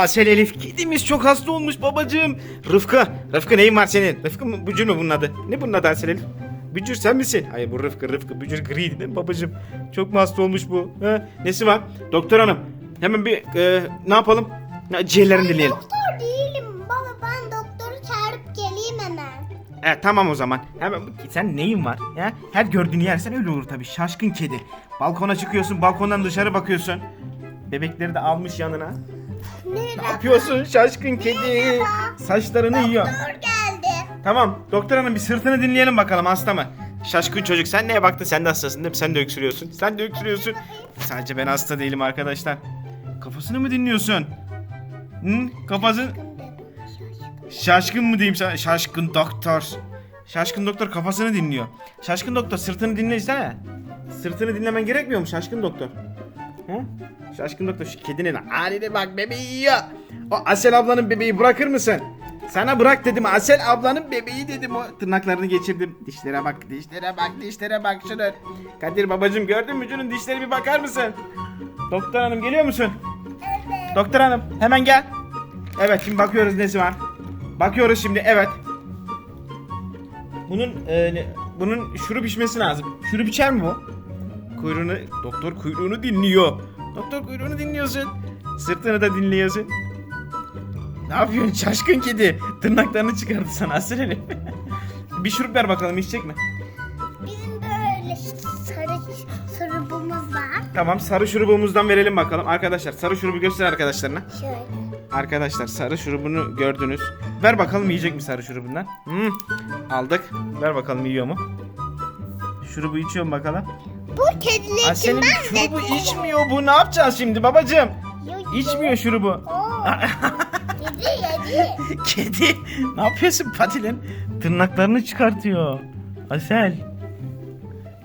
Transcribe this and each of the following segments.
Asel Elif kedimiz çok hasta olmuş babacığım. Rıfkı. Rıfkı neyin var senin? Rıfkı mı? Bücür mü bunun adı? Ne bunun adı Asel Elif? Bücür sen misin? Hayır bu Rıfkı Rıfkı. Bücür griydi değil mi babacığım? Çok mu hasta olmuş bu? Ha? Nesi var? Doktor hanım. Hemen bir e, ne yapalım? Ciğerlerini dinleyelim. Doktor değilim baba ben doktoru çağırıp geleyim hemen. E, tamam o zaman. Hemen sen neyin var? Ya? Her gördüğünü yersen öyle olur tabii. Şaşkın kedi. Balkona çıkıyorsun, balkondan dışarı bakıyorsun. Bebekleri de almış yanına. Ne yapıyorsun şaşkın kedi? Saçlarını yiyor. Doktor geldi. Tamam doktor hanım bir sırtını dinleyelim bakalım hasta mı? Şaşkın çocuk sen neye baktın sen de hastasın değil mi? Sen de öksürüyorsun. Sen de öksürüyorsun. Sadece ben hasta değilim arkadaşlar. Kafasını mı dinliyorsun? Hı? Kafası... Şaşkın mı diyeyim sana? Şaşkın doktor. Şaşkın doktor kafasını dinliyor. Şaşkın doktor sırtını dinlesene. Sırtını dinlemen gerekmiyor mu şaşkın doktor? Hı? Şaşkın doktor şu kedinin haline bak bebeği yiyor. O Asel ablanın bebeği bırakır mısın? Sana bırak dedim Asel ablanın bebeği dedim o tırnaklarını geçirdim. Dişlere bak dişlere bak dişlere bak şunu. Kadir babacım gördün mü şunun dişleri bir bakar mısın? Doktor hanım geliyor musun? Doktor hanım hemen gel. Evet şimdi bakıyoruz nesi var. Bakıyoruz şimdi evet. Bunun e, bunun şurup içmesi lazım. Şurup içer mi bu? Kuyruğunu doktor kuyruğunu dinliyor. Doktor kuyruğunu dinliyorsun. Sırtını da dinliyorsun. Ne yapıyorsun şaşkın kedi? Tırnaklarını çıkardı sana Asel Bir şurup ver bakalım içecek mi? Bizim böyle sarı şurubumuz var. Tamam sarı şurubumuzdan verelim bakalım. Arkadaşlar sarı şurubu göster arkadaşlarına. Şöyle. Arkadaşlar sarı şurubunu gördünüz. Ver bakalım yiyecek mi sarı şurubundan? Hmm, aldık. Ver bakalım yiyor mu? Şurubu içiyor mu bakalım? Bu kediler için Asel'in ben de... şurubu içmiyor bu. Ne yapacağız şimdi babacığım? Yo- İçmiyor şurubu. Oo. yedi yedi. Kedi. Ne yapıyorsun Patilin? Tırnaklarını çıkartıyor. Asel.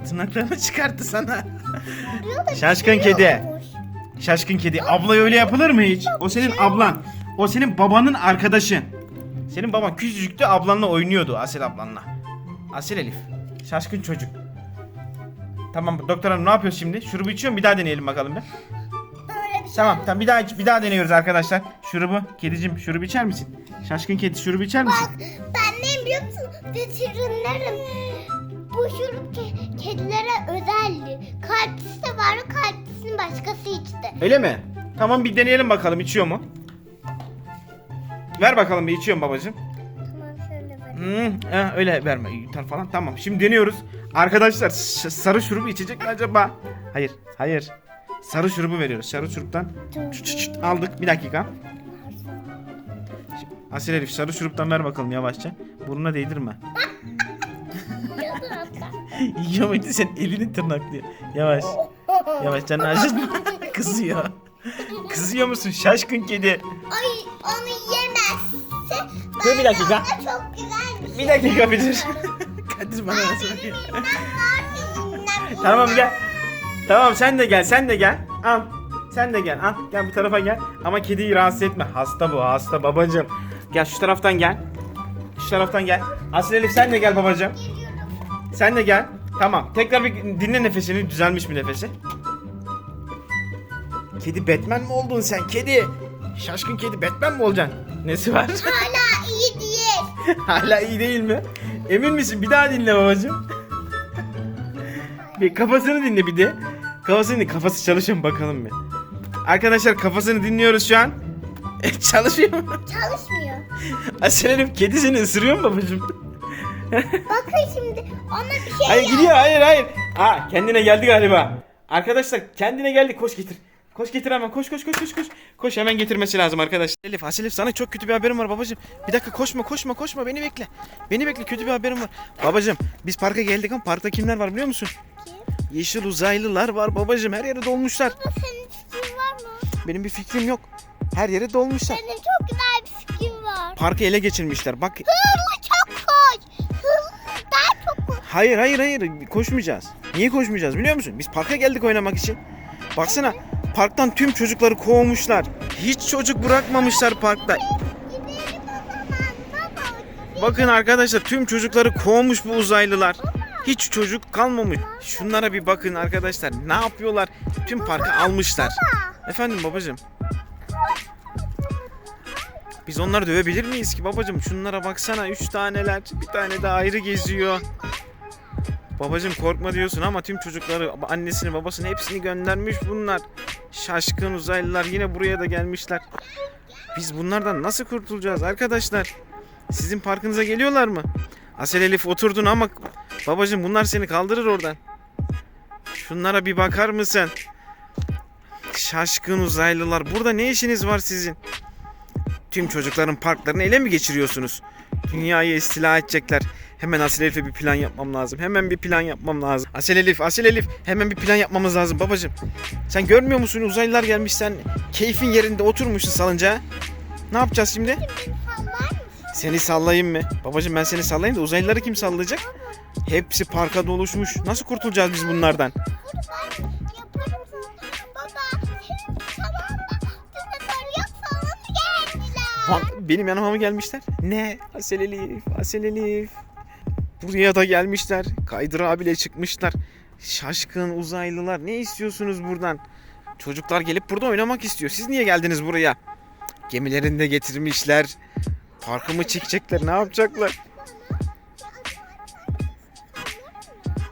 Tırnaklarını çıkarttı sana. Da Şaşkın kedi. Şaşkın kedi. Abla öyle yapılır mı hiç? O senin ablan. O senin babanın arkadaşın. Senin baban küçücüktü ablanla oynuyordu Asel ablanla. Asel Elif. Şaşkın çocuk. Tamam doktor hanım ne yapıyoruz şimdi? Şurubu içiyor mu? Bir daha deneyelim bakalım bir. Böyle bir şey. Tamam tamam bir daha bir daha deniyoruz arkadaşlar. Şurubu. Kedicim şurubu içer misin? Şaşkın kedi şurubu içer misin? Bak ben neyim biliyor musun? Veterinerim. Bu şurup ke- kedilere özeldi. Kalpsisi de var. Kalpsisini başkası içti. Öyle mi? Tamam bir deneyelim bakalım içiyor mu? Ver bakalım bir içiyor mu babacığım? Hmm, eh, öyle verme yutar falan. Tamam şimdi deniyoruz. Arkadaşlar sarı şurubu içecek mi acaba? Hayır hayır. Sarı şurubu veriyoruz sarı şuruptan. Çıt çıt çıt aldık. Bir dakika. Asil Elif sarı şuruptan ver bakalım yavaşça. Burnuna değdirme. Yiyor muydu sen? Elini tırnaklıyor. Yavaş. Yavaş canını acıtma. Kızıyor. Kızıyor musun? Şaşkın kedi. Ay onu yemezse Dur bir dakika. çok bir. Bir dakika dur Kadir bana nasıl bakıyor Tamam gel. Tamam sen de gel sen de gel. Al. Sen de gel. Al. Gel bu tarafa gel. Ama kediyi rahatsız etme. Hasta bu hasta babacığım. Gel şu taraftan gel. Şu taraftan gel. Aslı Elif sen de gel babacığım. Sen de gel. Tamam. Tekrar bir dinle nefesini. Düzelmiş mi nefesi? Kedi Batman mi oldun sen? Kedi. Şaşkın kedi Batman mi olacaksın? Nesi var? Hala. Hala iyi değil mi? Emin misin? Bir daha dinle babacığım. Bir kafasını dinle bir de. Kafasını dinle. Kafası çalışıyor mu bakalım bir. Arkadaşlar kafasını dinliyoruz şu an. Çalışıyor mu? Çalışmıyor. Asel Elif kedi seni ısırıyor mu babacığım? Bakın şimdi ona bir şey Hayır yap. gidiyor hayır hayır. Aa kendine geldi galiba. Arkadaşlar kendine geldi koş getir. Koş getir hemen koş koş koş koş koş. Koş hemen getirmesi lazım arkadaşlar. Elif Asel Elif sana çok kötü bir haberim var babacığım. Bir dakika koşma koşma koşma beni bekle. Beni bekle kötü bir haberim var. Babacığım biz parka geldik ama parkta kimler var biliyor musun? Kim? Yeşil uzaylılar var babacığım her yere dolmuşlar. Baba senin fikrin var mı? Benim bir fikrim yok. Her yere dolmuşlar. Senin çok güzel bir fikrin var. Parkı ele geçirmişler. Bak Hızlı çok koş. Hızlı daha çok koş. hayır hayır hayır koşmayacağız. Niye koşmayacağız biliyor musun? Biz parka geldik oynamak için. Baksana parktan tüm çocukları kovmuşlar. Hiç çocuk bırakmamışlar parkta. Bakın arkadaşlar tüm çocukları kovmuş bu uzaylılar. Hiç çocuk kalmamış. Şunlara bir bakın arkadaşlar. Ne yapıyorlar? Tüm parkı almışlar. Efendim babacığım. Biz onları dövebilir miyiz ki babacım? Şunlara baksana. Üç taneler. Bir tane de ayrı geziyor. Babacım korkma diyorsun ama tüm çocukları, annesini, babasını hepsini göndermiş bunlar. Şaşkın uzaylılar yine buraya da gelmişler. Biz bunlardan nasıl kurtulacağız arkadaşlar? Sizin parkınıza geliyorlar mı? Asel Elif oturdun ama babacım bunlar seni kaldırır oradan. Şunlara bir bakar mısın? Şaşkın uzaylılar. Burada ne işiniz var sizin? Tüm çocukların parklarını ele mi geçiriyorsunuz? Dünyayı istila edecekler. Hemen Asil Elif'e bir plan yapmam lazım. Hemen bir plan yapmam lazım. Asil Elif, Asil Elif. Hemen bir plan yapmamız lazım babacım. Sen görmüyor musun uzaylılar gelmiş sen keyfin yerinde oturmuşsun salıncağa. Ne yapacağız şimdi? Seni sallayayım mı? Babacım ben seni sallayayım da uzaylıları kim sallayacak? Hepsi parka doluşmuş. Nasıl kurtulacağız biz bunlardan? Benim yanıma mı gelmişler? Ne? Asel Elif, Asel Elif. Buraya da gelmişler. Kaydırağa bile çıkmışlar. Şaşkın uzaylılar. Ne istiyorsunuz buradan? Çocuklar gelip burada oynamak istiyor. Siz niye geldiniz buraya? Gemilerini de getirmişler. Parkımı çekecekler. Ne yapacaklar?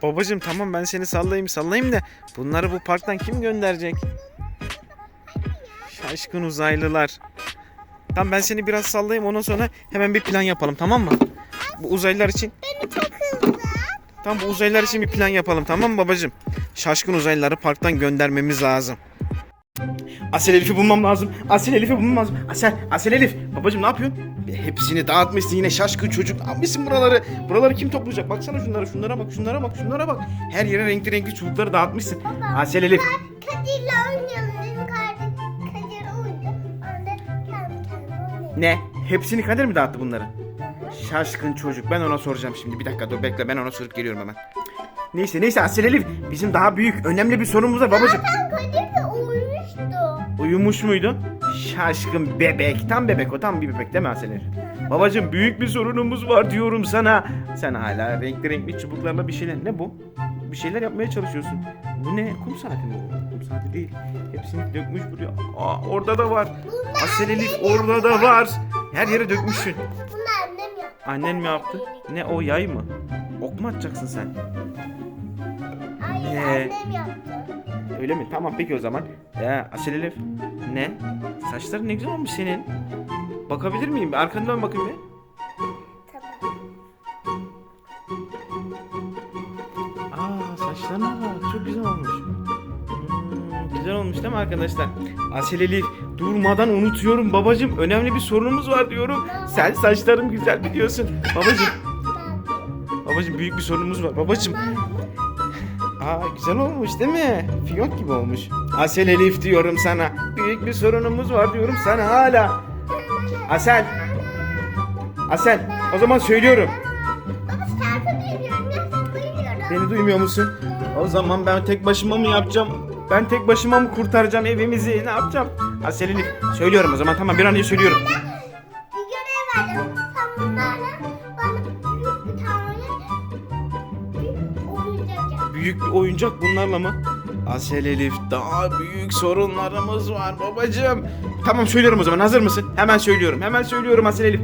Babacım tamam ben seni sallayayım sallayayım da bunları bu parktan kim gönderecek? Şaşkın uzaylılar. Tamam ben seni biraz sallayayım ondan sonra hemen bir plan yapalım tamam mı? Bu uzaylılar için Beni çok hızlı. tam bu uzaylılar için bir plan yapalım tamam mı babacım? Şaşkın uzaylıları parktan göndermemiz lazım. Asel Elif'i bulmam lazım. Asel Elif'i bulmam lazım. Asel, Asel Elif. Babacım ne yapıyorsun? Hepsini dağıtmışsın yine şaşkın çocuk. Almışsın buraları. Buraları kim toplayacak? Baksana şunlara, şunlara bak, şunlara bak, şunlara bak. Her yere renkli renkli çubukları dağıtmışsın. Asel Elif. Kadir'le oynayalım. Benim kardeşim Kadir oynayayım. Ne? Hepsini Kadir mi dağıttı bunları? Şaşkın çocuk. Ben ona soracağım şimdi. Bir dakika dur bekle. Ben ona sorup geliyorum hemen. Neyse neyse Asel Elif. Bizim daha büyük, önemli bir sorunumuz var babacım. Ben Kadir'le uyumuştu. Uyumuş muydu? Şaşkın bebek. Tam bebek o. Tam bir bebek değil mi Asel Elif? Babacım büyük bir sorunumuz var diyorum sana. Sen hala renkli renkli çubuklarla bir şeyler. Ne bu? Bir şeyler yapmaya çalışıyorsun. Bu ne? Kum saati mi bu? Kum saati değil. Hepsini dökmüş buraya. Aa orada da var. Asel Elif orada da var. Her yere dökmüşsün. Bunu annem yaptı. Annen mi yaptı? Ne o yay mı? Ok mu atacaksın sen? Hayır Ne? annem yaptı. Öyle mi? Tamam peki o zaman. Ya Asil Elif. Ne? Saçların ne güzel olmuş senin. Bakabilir miyim? Bir Arkandan bakayım bir. Tamam. Aa saçlarına bak. Çok güzel olmuş. Hmm, güzel olmuş değil mi arkadaşlar? Asil Elif durmadan unutuyorum babacım. Önemli bir sorunumuz var diyorum. Sen saçların güzel biliyorsun. Babacım. Babacım büyük bir sorunumuz var. Babacım. Aa güzel olmuş değil mi? Fiyonk gibi olmuş. Asel Elif diyorum sana. Büyük bir sorunumuz var diyorum sana hala. Asel. Asel. O zaman söylüyorum. Beni duymuyor musun? O zaman ben tek başıma mı yapacağım? Ben tek başıma mı kurtaracağım evimizi? Ne yapacağım? Asel Elif. Söylüyorum o zaman tamam bir an önce söylüyorum. Bir görev verdim. Sen bunlarla bana büyük bir tane bir oyuncak yap. Büyük bir oyuncak bunlarla mı? Asel Elif daha büyük sorunlarımız var babacığım. Tamam söylüyorum o zaman hazır mısın? Hemen söylüyorum hemen söylüyorum Asel Elif.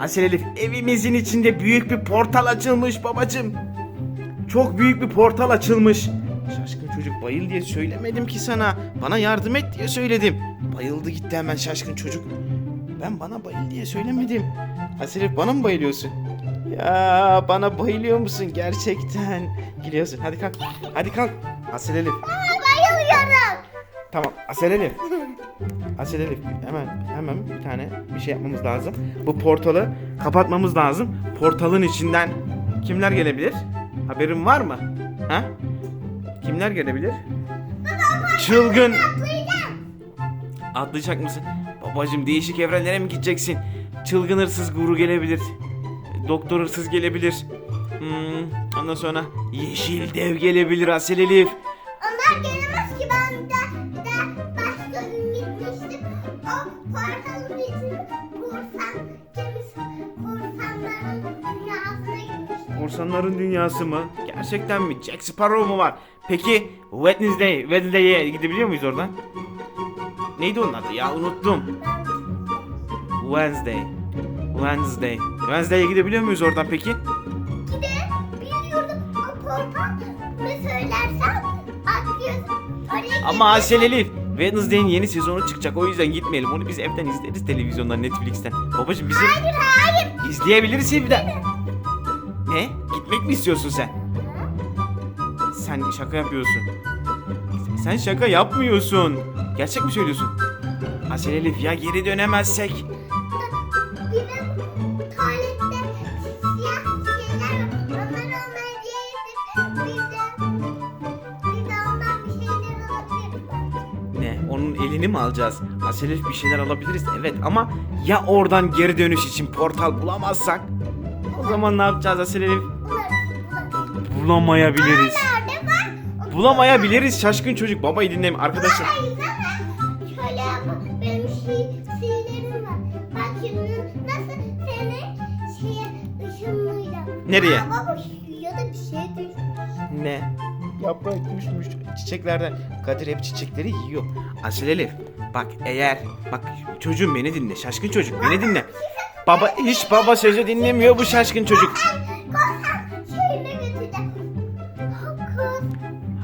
Asel Elif evimizin içinde büyük bir portal açılmış babacığım. Çok büyük bir portal açılmış. Şaşkın çocuk bayıl diye söylemedim ki sana. Bana yardım et diye söyledim. Bayıldı gitti hemen şaşkın çocuk. Ben bana bayıl diye söylemedim. Elif bana mı bayılıyorsun? Ya bana bayılıyor musun gerçekten? Geliyorsun hadi kalk. Hadi kalk. Asel Elif. Bayılıyorum. Tamam Asel Elif. Asel Elif hemen hemen bir tane bir şey yapmamız lazım. Bu portalı kapatmamız lazım. Portalın içinden kimler gelebilir? Haberin var mı? Ha? Kimler gelebilir? Çılgın. Atlayacak mısın? Babacım değişik evrenlere mi gideceksin? Çılgın hırsız guru gelebilir. Doktor hırsız gelebilir. Hmm, ondan sonra yeşil dev gelebilir Asel Elif. Onlar gelemez ki ben de, de başka gün gitmiştim. O portalın içinde korsan gemisi, korsanların dünyasına gitmiştim. Korsanların dünyası mı? Gerçekten mi? Jack Sparrow mu var? Peki Wednesday, Wednesday'e gidebiliyor muyuz oradan? Neydi onun adı ya? Unuttum. Wednesday. Wednesday. Wednesday'e gidebiliyor muyuz oradan peki? Gidebiliyordum. O portal ne söylersen atlıyorsun. Oraya Ama Asel Elif. Wednesday'in yeni sezonu çıkacak. O yüzden gitmeyelim. Onu biz evden izleriz televizyondan, Netflix'ten. Babacım bizim Hayır hayır. izleyebiliriz evden. Ne? Gitmek mi istiyorsun sen? Sen şaka yapıyorsun. Sen şaka yapmıyorsun. Gerçek mi söylüyorsun? Asel Elif ya geri dönemezsek? Ne? Onun elini mi alacağız? Asel Elif bir şeyler alabiliriz. Evet ama ya oradan geri dönüş için portal bulamazsak? O zaman ne yapacağız Asel Elif? Bunlar, bunlar. Bulamayabiliriz. Bulamayabiliriz şaşkın çocuk. Babayı dinleme arkadaşlar. Hayır şöyle yapma. Benim şey, şeylerim var. Bak şimdi nasıl seni şeye ışınlayacağım. Nereye? Aa, baba ya da bir şey düşmüş. Ne? Yaprak düşmüş çiçeklerden. Kadir hep çiçekleri yiyor. Asel Elif bak eğer bak çocuğum beni dinle şaşkın çocuk beni dinle. Baba hiç baba sözü dinlemiyor bu şaşkın çocuk.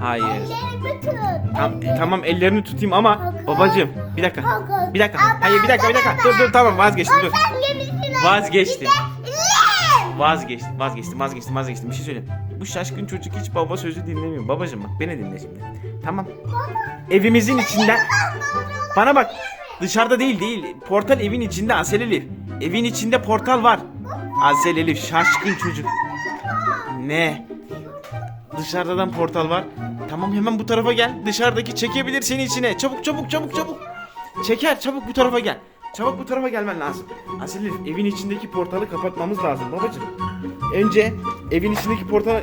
Hayır. tut. Tam, tamam ellerini tutayım ama babacığım bir dakika. Bir dakika. Hayır bir dakika bir dakika. Dur dur tamam vazgeçtim dur. Korsan gemisine Vazgeçtim. Vazgeçtim vazgeçtim vazgeçtim vazgeçtim. Bir şey söyleyeyim. Bu şaşkın çocuk hiç baba sözü dinlemiyor. Babacığım bak beni dinle şimdi. Tamam. Evimizin içinden Bana bak. Dışarıda değil değil. Portal evin içinde Asel Elif. Evin içinde portal var. Asel Elif şaşkın çocuk. Ne? Dışarıdan portal var. Tamam hemen bu tarafa gel. Dışarıdaki çekebilir seni içine. Çabuk çabuk çabuk çabuk. Çeker çabuk bu tarafa gel. Çabuk bu tarafa gelmen lazım. Asel Elif evin içindeki portalı kapatmamız lazım babacığım. Önce evin içindeki portalı...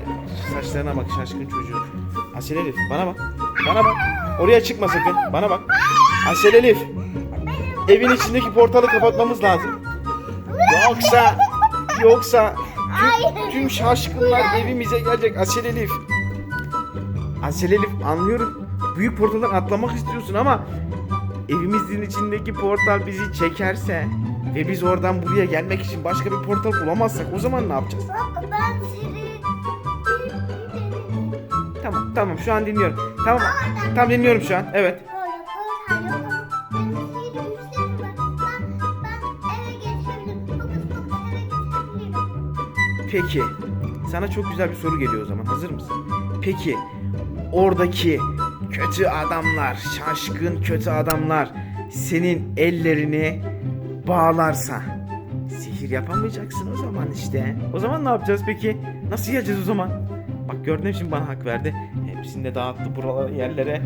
Saçlarına bak şaşkın çocuğu. Asel Elif bana bak. Bana bak. Oraya çıkma sakın. Bana bak. Asel Elif. Evin içindeki portalı kapatmamız lazım. Yoksa... Yoksa... Tüm, tüm şaşkınlar evimize gelecek Asel Elif. Asel Elif anlıyorum. Büyük portaldan atlamak istiyorsun ama... Evimizin içindeki portal bizi çekerse... Ve biz oradan buraya gelmek için başka bir portal bulamazsak o zaman ne yapacağız? Baba ben seni Tamam tamam şu an dinliyorum. Tamam tamam dinliyorum şu an. Evet. Peki. Sana çok güzel bir soru geliyor o zaman. Hazır mısın? Peki oradaki kötü adamlar, şaşkın kötü adamlar senin ellerini bağlarsa sihir yapamayacaksın o zaman işte. O zaman ne yapacağız peki? Nasıl geleceğiz o zaman? Bak gördün şimdi bana hak verdi. Hepsini de dağıttı buralara yerlere.